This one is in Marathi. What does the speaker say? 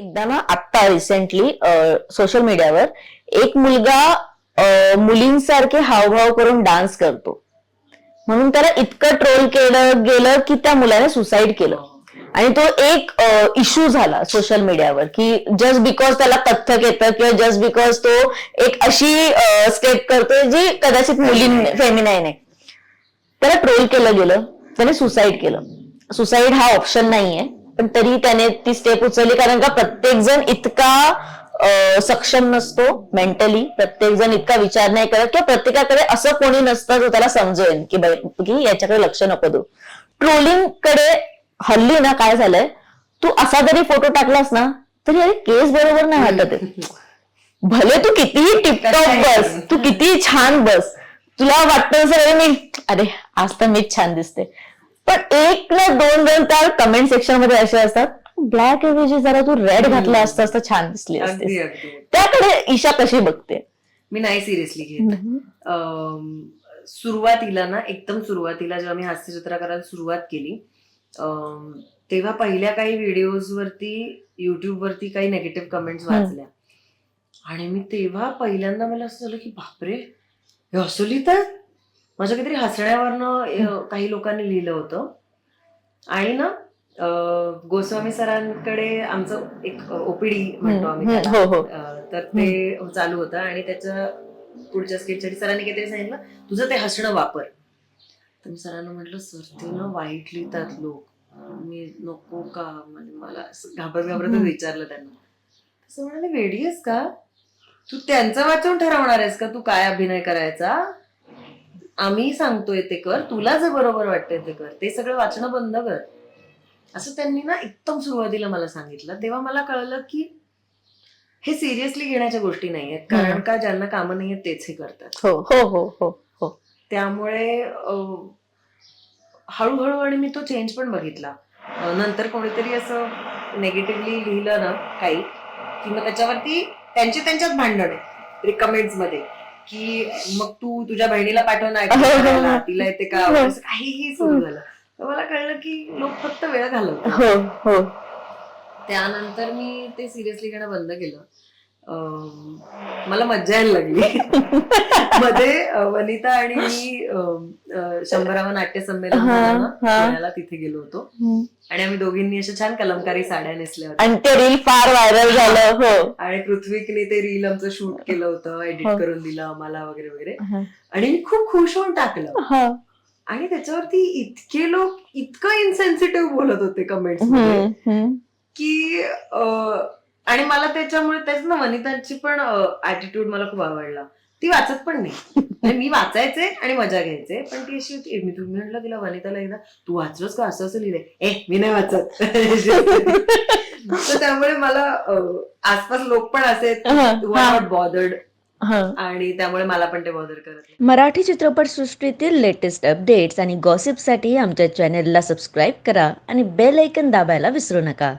एकदा ना आत्ता रिसेंटली सोशल मीडियावर एक मुलगा मुलींसारखे हावभाव करून डान्स करतो. म्हणून त्याला इतकं ट्रोल केलं गेलं की त्या मुलाने सुसाईड केलं. आणि तो एक इश्यू झाला सोशल मीडियावर की जस्ट बिकॉज त्याला कथ्थक येतं किंवा जस्ट बिकॉज तो एक अशी स्टेप करतोय जी कदाचित मुलीं फेमिनाईन आहे. त्याला ट्रोल केलं गेलं त्याने सुसाईड केलं. सुसाईड हा ऑप्शन नाहीये. पण तरी त्याने ती स्टेप उचलली. कारण का प्रत्येक जण इतका सक्षम नसतो मेंटली प्रत्येक जण इतका विचार नाही करत किंवा प्रत्येकाकडे असं कोणी नसतं जो त्याला समजेल की बाई की याच्याकडे लक्ष नको देऊ. ट्रोलिंगकडे हल्ली ना काय झालंय? तू असा जरी फोटो टाकलास ना तरी अरे केस बरोबर नाही वाटत भले तू कितीही टिपटॉप बस तू कितीही छान बस तुला वाटतं अरे मी अरे आज तर मीच छान दिसते. एक ना दोन जण त्या कमेंट सेक्शनमध्ये असे असतात ब्लॅक ऐवजी जरा तू रेड घातला असता असतं छान दिसली असते अगदी. त्याकडे ईशा कशी बघते? मी नाही सिरियसली घेत. अम, सुरुवातीला ना एकदम सुरुवातीला जेव्हा मी हास्यचित्र करायला सुरुवात केली अम, तेव्हा पहिल्या काही व्हिडिओज वरती युट्यूब वरती काही नेगेटिव्ह कमेंट्स हम्म. वाचल्या. आणि मी तेव्हा पहिल्यांदा मला असं झालं की बापरे हे असं लिहितात? माझ्या काहीतरी हसण्यावरनं अ, काही लोकांनी लिहिलं होतं. आणि ना गोस्वामी सरांकडे आमचं एक ओपीडी म्हणतो आम्ही. हो, हो. तर ते चालू होतं आणि त्याच्या पुढच्या स्केचसाठी सरांनी काहीतरी सांगितलं तुझं ते हसणं वापर. तर मी सरांना म्हटलं सर ते ना वाईट लिहितात लोक. मी नको का? म्हणजे मला घाबरत घाबरतच. विचारलं त्यांना. तसं म्हणाले वेडी आहेस का? तू त्यांचं वाचून ठरवणार आहेस का? तू काय अभिनय करायचा? आम्ही सांगतोय ते कर तुला जे बरोबर वाटतंय ते कर ते सगळं वाचणं बंद कर. असं त्यांनी ना एकदम सुरुवातीला मला सांगितलं. तेव्हा मला कळलं की हे सिरियसली घेण्याच्या गोष्टी नाहीयेत. कारण हम्म. का ज्यांना कामं नाहीयेत तेच हे करतात. हो हो हो हो हो. त्यामुळे हळूहळू आणि मी तो चेंज पण बघितला. नंतर कोणीतरी असं नेगेटिव्हली लिहिलं ना काही की मग त्याच्यावरती त्यांची त्यांच्यात भांडण आहे. कमेंट्समध्ये. की मग तू तुझ्या बहिणीला पाठवणार करायला, तिला येते का? असं काहीही सुरू झालं. तर मला कळलं की लोक फक्त वेळ घालवतात. हो हो. त्यानंतर मी ते सिरियसली घेणं बंद केलं. मला मज्जा यायला लागली. मध्ये वनिता आणि मी शंभरावं नाट्य संमेलन. पुण्याला तिथे गेलो होतो आणि आम्ही दोघींनी अशा छान कलमकारी साड्या नेसल्या होत्या आणि ते रील फार व्हायरल झालं हो आणि पृथ्वीकने ते रील आमचं शूट केलं होतं एडिट. करून दिलं आम्हाला वगैरे वगैरे. आणि मी खूप खुश होऊन टाकलं हा. आणि त्याच्यावरती इतके लोक इतकं इन्सेन्सिटिव्ह बोलत होते कमेंट्स. की आणि मला त्याच्यामुळे त्याच ना वनितांची पण ऍटिट्यूड मला खूप आवडला ती वाचत पण नाही. म्हणजे मी वाचायचे आणि मजा घ्यायचे. पण ती अशी होती मी तुम्ही म्हटलं तिला वनिताला एकदा तू वाचलंस का? असं असं लिहिलंय. ए मी नाही वाचत. तर त्यामुळे मला आसपास लोक पण असे. Not bothered. आणि त्यामुळे मला पण ते बॉदर करत मराठी चित्रपटसृष्टीतील लेटेस्ट अपडेट्स आणि गॉसिपसाठी आमच्या चॅनेलला सबस्क्राईब करा आणि बेल ऐकन दाबायला विसरू नका.